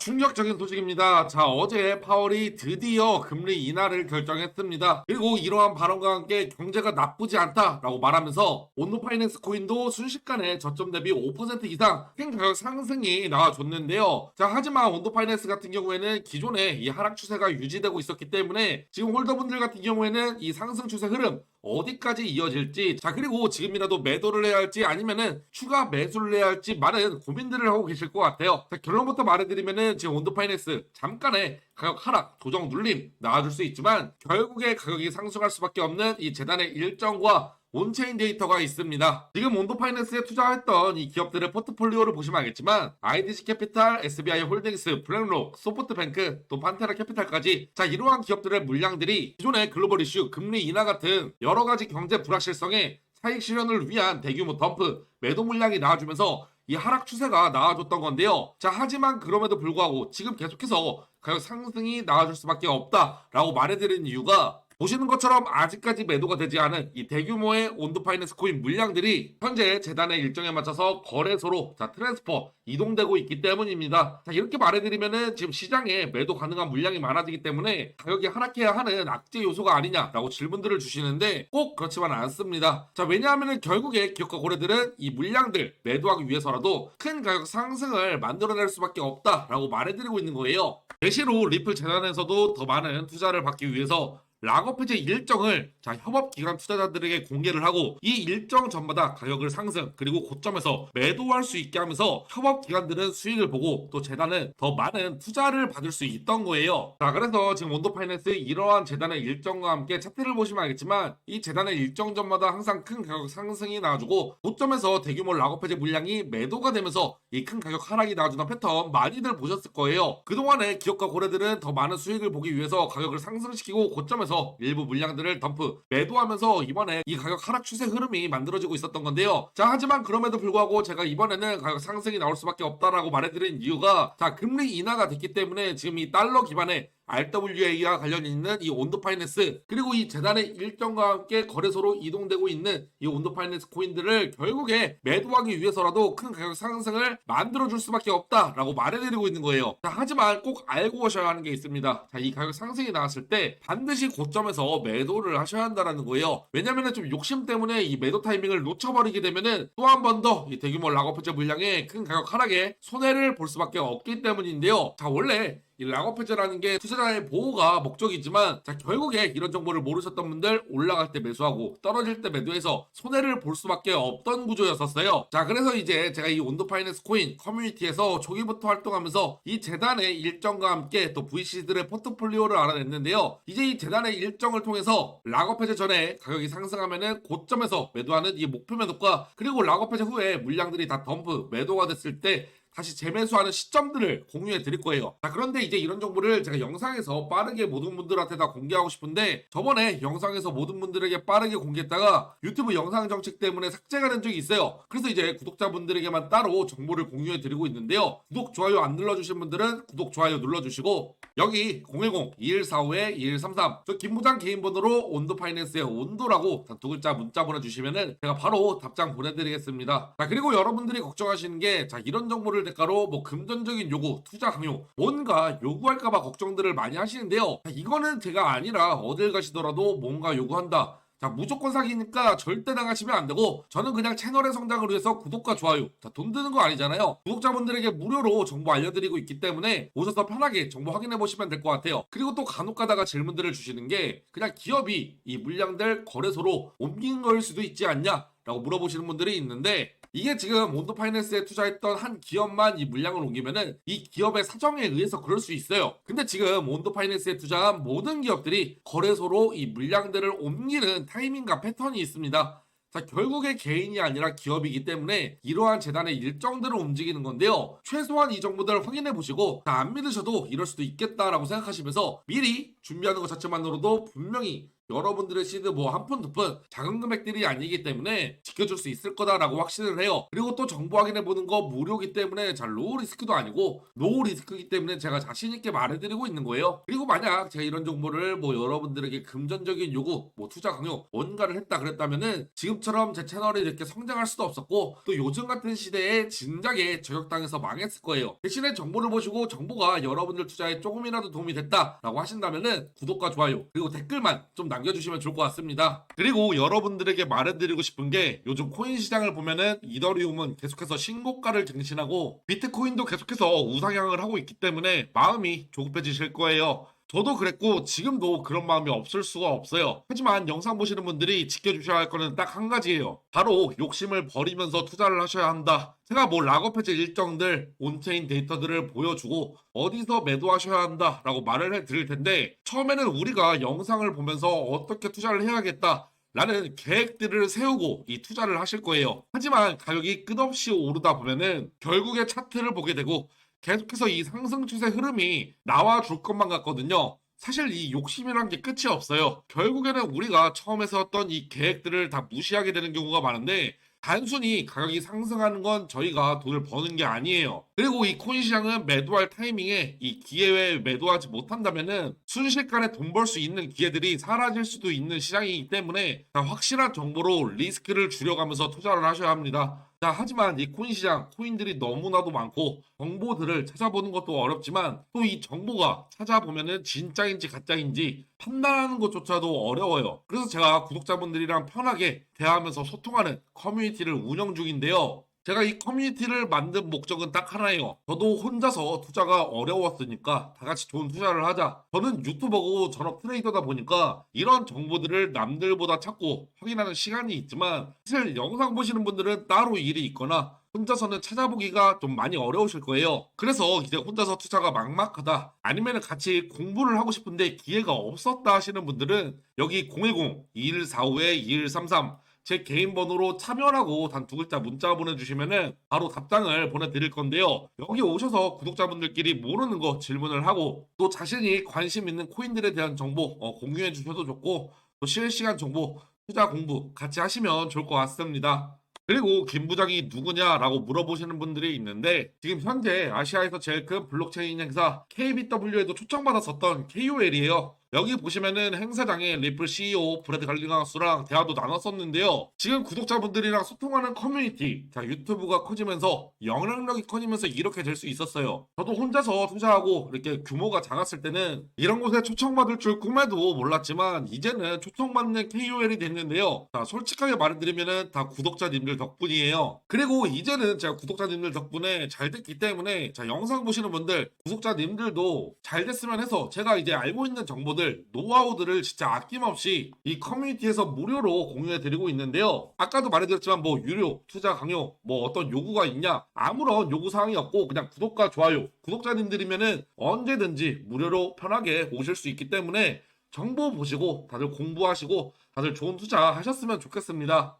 충격적인 소식입니다. 자, 어제 파월이 드디어 금리 인하를 결정했습니다. 그리고 이러한 발언과 함께 경제가 나쁘지 않다라고 말하면서 온도 파이낸스 코인도 순식간에 저점 대비 5% 이상 큰 가격 상승이 나와줬는데요. 자, 하지만 온도 파이낸스 같은 경우에는 기존에 이 하락 추세가 유지되고 있었기 때문에 지금 홀더분들 같은 경우에는 이 상승 추세 흐름 어디까지 이어질지 자 그리고 지금이라도 매도를 해야 할지 아니면은 추가 매수를 해야 할지 많은 고민들을 하고 계실 것 같아요. 자 결론부터 말해드리면은 지금 온도 파이낸스 잠깐의 가격 하락 도정 눌림 나와줄 수 있지만 결국에 가격이 상승할 수밖에 없는 이 재단의 일정과 온체인 데이터가 있습니다. 지금 온도 파이낸스에 투자했던 이 기업들의 포트폴리오를 보시면 알겠지만 IDC 캐피탈, SBI 홀딩스, 블랙록, 소프트뱅크, 또 판테라 캐피탈까지 자 이러한 기업들의 물량들이 기존의 글로벌 이슈, 금리 인하 같은 여러 가지 경제 불확실성에 차익 실현을 위한 대규모 덤프, 매도 물량이 나와주면서 이 하락 추세가 나와줬던 건데요. 자, 하지만 그럼에도 불구하고 지금 계속해서 가격 상승이 나와줄 수밖에 없다라고 말해드리는 이유가 보시는 것처럼 아직까지 매도가 되지 않은 이 대규모의 온도 파이낸스 코인 물량들이 현재 재단의 일정에 맞춰서 거래소로 자 트랜스퍼 이동되고 있기 때문입니다. 자 이렇게 말해드리면은 지금 시장에 매도 가능한 물량이 많아지기 때문에 가격이 하락해야 하는 악재 요소가 아니냐라고 질문들을 주시는데 꼭 그렇지만 않습니다. 자 왜냐하면은 결국에 기업과 고래들은 이 물량들 매도하기 위해서라도 큰 가격 상승을 만들어낼 수밖에 없다라고 말해드리고 있는 거예요. 대시로 리플 재단에서도 더 많은 투자를 받기 위해서 락업 해제 일정을 자 협업 기관 투자자들에게 공개를 하고 이 일정 전마다 가격을 상승 그리고 고점에서 매도할 수 있게 하면서 협업 기관들은 수익을 보고 또 재단은 더 많은 투자를 받을 수 있던 거예요. 자 그래서 지금 온도 파이낸스 이러한 재단의 일정과 함께 차트를 보시면 알겠지만 이 재단의 일정 전마다 항상 큰 가격 상승이 나와주고 고점에서 대규모 락업 해제 물량이 매도가 되면서 이 큰 가격 하락이 나와주는 패턴 많이들 보셨을 거예요. 그동안에 기업과 고래들은 더 많은 수익을 보기 위해서 가격을 상승시키고 고점에서 일부 물량들을 덤프 매도하면서 이번에 이 가격 하락 추세 흐름이 만들어지고 있었던 건데요. 자 하지만 그럼에도 불구하고 제가 이번에는 가격 상승이 나올 수밖에 없다라고 말해드린 이유가 자 금리 인하가 됐기 때문에 지금 이 달러 기반의 RWA와 관련 있는 이 온도 파이낸스 그리고 이 재단의 일정과 함께 거래소로 이동되고 있는 이 온도 파이낸스 코인들을 결국에 매도하기 위해서라도 큰 가격 상승을 만들어 줄 수밖에 없다라고 말해드리고 있는 거예요. 자, 하지만 꼭 알고 오셔야 하는 게 있습니다. 자, 이 가격 상승이 나왔을 때 반드시 고점에서 매도를 하셔야 한다라는 거예요. 왜냐면은 좀 욕심 때문에 이 매도 타이밍을 놓쳐버리게 되면은 또 한 번 더 이 대규모 락업해제 물량의 큰 가격 하락에 손해를 볼 수밖에 없기 때문인데요. 자, 원래 이 락업해제라는 게 투자자의 보호가 목적이지만 자 결국에 이런 정보를 모르셨던 분들 올라갈 때 매수하고 떨어질 때 매도해서 손해를 볼 수밖에 없던 구조였었어요. 자 그래서 이제 제가 이 온도 파이낸스 코인 커뮤니티에서 초기부터 활동하면서 이 재단의 일정과 함께 또 VC들의 포트폴리오를 알아냈는데요. 이제 이 재단의 일정을 통해서 락업 해제 전에 가격이 상승하면은 고점에서 매도하는 이 목표 매도가 그리고 락업 해제 후에 물량들이 다 덤프 매도가 됐을 때 다시 재매수하는 시점들을 공유해 드릴 거예요. 자, 그런데 이제 이런 정보를 제가 영상에서 빠르게 모든 분들한테 다 공개하고 싶은데 저번에 영상에서 모든 분들에게 빠르게 공개했다가 유튜브 영상 정책 때문에 삭제가 된 적이 있어요. 그래서 이제 구독자분들에게만 따로 정보를 공유해 드리고 있는데요. 구독, 좋아요 안 눌러주신 분들은 구독, 좋아요 눌러주시고 여기 010-2145-2133 저 김부장 개인 번호로 온도 파이낸스의 온도라고 단두 글자 문자 보내주시면은 제가 바로 답장 보내드리겠습니다. 자, 그리고 여러분들이 걱정하시는 게 자, 이런 정보를 대가로 뭐 금전적인 요구, 투자 강요, 뭔가 요구할까봐 걱정들을 많이 하시는데요. 자, 이거는 제가 아니라 어딜 가시더라도 뭔가 요구한다. 자, 무조건 사기니까 절대 당하시면 안 되고, 저는 그냥 채널의 성장을 위해서 구독과 좋아요. 자, 돈 드는 거 아니잖아요. 구독자분들에게 무료로 정보 알려드리고 있기 때문에 오셔서 편하게 정보 확인해 보시면 될 것 같아요. 그리고 또 간혹 가다가 질문들을 주시는 게, 그냥 기업이 이 물량들 거래소로 옮긴 걸 수도 있지 않냐? 라고 물어보시는 분들이 있는데, 이게 지금 온도 파이낸스에 투자했던 한 기업만 이 물량을 옮기면은 이 기업의 사정에 의해서 그럴 수 있어요. 근데 지금 온도 파이낸스에 투자한 모든 기업들이 거래소로 이 물량들을 옮기는 타이밍과 패턴이 있습니다. 자, 결국에 개인이 아니라 기업이기 때문에 이러한 재단의 일정들을 움직이는 건데요. 최소한 이 정보들을 확인해 보시고 자, 안 믿으셔도 이럴 수도 있겠다라고 생각하시면서 미리 준비하는 것 자체만으로도 분명히 여러분들의 시드 뭐 한 푼 두 푼 작은 금액들이 아니기 때문에 지켜줄 수 있을 거다라고 확신을 해요. 그리고 또 정보 확인해 보는 거 무료기 때문에 잘 로우 리스크도 아니고 노우 리스크이기 때문에 제가 자신 있게 말해드리고 있는 거예요. 그리고 만약 제가 이런 정보를 뭐 여러분들에게 금전적인 요구, 뭐 투자 강요 뭔가를 했다 그랬다면은 지금처럼 제 채널이 이렇게 성장할 수도 없었고 또 요즘 같은 시대에 진작에 저격당해서 망했을 거예요. 대신에 정보를 보시고 정보가 여러분들 투자에 조금이라도 도움이 됐다라고 하신다면은 구독과 좋아요 그리고 댓글만 좀 남겨 주시면 좋을 것 같습니다. 그리고 여러분들에게 말해드리고 싶은 게 요즘 코인 시장을 보면은 이더리움은 계속해서 신고가를 갱신하고 비트코인도 계속해서 우상향을 하고 있기 때문에 마음이 조급해지실 거예요. 저도 그랬고 지금도 그런 마음이 없을 수가 없어요. 하지만 영상 보시는 분들이 지켜주셔야 할 거는 딱 한 가지예요. 바로 욕심을 버리면서 투자를 하셔야 한다. 제가 뭐 락업 해제 일정들, 온체인 데이터들을 보여주고 어디서 매도하셔야 한다라고 말을 해드릴 텐데 처음에는 우리가 영상을 보면서 어떻게 투자를 해야겠다. 라는 계획들을 세우고 이 투자를 하실 거예요. 하지만 가격이 끝없이 오르다 보면은 결국에 차트를 보게 되고 계속해서 이 상승 추세 흐름이 나와 줄 것만 같거든요. 사실 이 욕심이란 게 끝이 없어요. 결국에는 우리가 처음에 세웠던 이 계획들을 다 무시하게 되는 경우가 많은데 단순히 가격이 상승하는 건 저희가 돈을 버는 게 아니에요. 그리고 이 코인 시장은 매도할 타이밍에 이 기회에 매도하지 못한다면은 순식간에 돈 벌 수 있는 기회들이 사라질 수도 있는 시장이기 때문에 확실한 정보로 리스크를 줄여가면서 투자를 하셔야 합니다. 자, 하지만 이 코인 시장, 코인들이 너무나도 많고 정보들을 찾아보는 것도 어렵지만 또 이 정보가 찾아보면은 진짜인지 가짜인지 판단하는 것조차도 어려워요. 그래서 제가 구독자분들이랑 편하게 대화하면서 소통하는 커뮤니티를 운영 중인데요. 제가 이 커뮤니티를 만든 목적은 딱 하나예요. 저도 혼자서 투자가 어려웠으니까 다 같이 좋은 투자를 하자. 저는 유튜버고 전업 트레이더다 보니까 이런 정보들을 남들보다 찾고 확인하는 시간이 있지만 사실 영상 보시는 분들은 따로 일이 있거나 혼자서는 찾아보기가 좀 많이 어려우실 거예요. 그래서 이제 혼자서 투자가 막막하다 아니면 같이 공부를 하고 싶은데 기회가 없었다 하시는 분들은 여기 010-2145-2133제 개인 번호로 참여라고 단 두 글자 문자 보내주시면은 바로 답장을 보내드릴 건데요. 여기 오셔서 구독자분들끼리 모르는 거 질문을 하고 또 자신이 관심 있는 코인들에 대한 정보 어, 공유해 주셔도 좋고 또 실시간 정보 투자 공부 같이 하시면 좋을 것 같습니다. 그리고 김 부장이 누구냐라고 물어보시는 분들이 있는데 지금 현재 아시아에서 제일 큰 블록체인 행사 KBW에도 초청받았었던 KOL이에요. 여기 보시면은 행사장에 리플 CEO 브래드 갈링하우스랑 대화도 나눴었는데요. 지금 구독자분들이랑 소통하는 커뮤니티, 자 유튜브가 커지면서 영향력이 커지면서 이렇게 될 수 있었어요. 저도 혼자서 투자하고 이렇게 규모가 작았을 때는 이런 곳에 초청받을 줄 꿈에도 몰랐지만 이제는 초청받는 KOL이 됐는데요. 자 솔직하게 말해드리면은 다 구독자님들 덕분이에요. 그리고 이제는 제가 구독자님들 덕분에 잘 됐기 때문에 자 영상 보시는 분들 구독자님들도 잘 됐으면 해서 제가 이제 알고 있는 정보들 노하우들을 진짜 아낌없이 이 커뮤니티에서 무료로 공유해 드리고 있는데요. 아까도 말해드렸지만 뭐 유료, 투자 강요, 뭐 어떤 요구가 있냐 아무런 요구 사항이 없고 그냥 구독과 좋아요 구독자님들이면은 언제든지 무료로 편하게 오실 수 있기 때문에 정보 보시고 다들 공부하시고 다들 좋은 투자 하셨으면 좋겠습니다.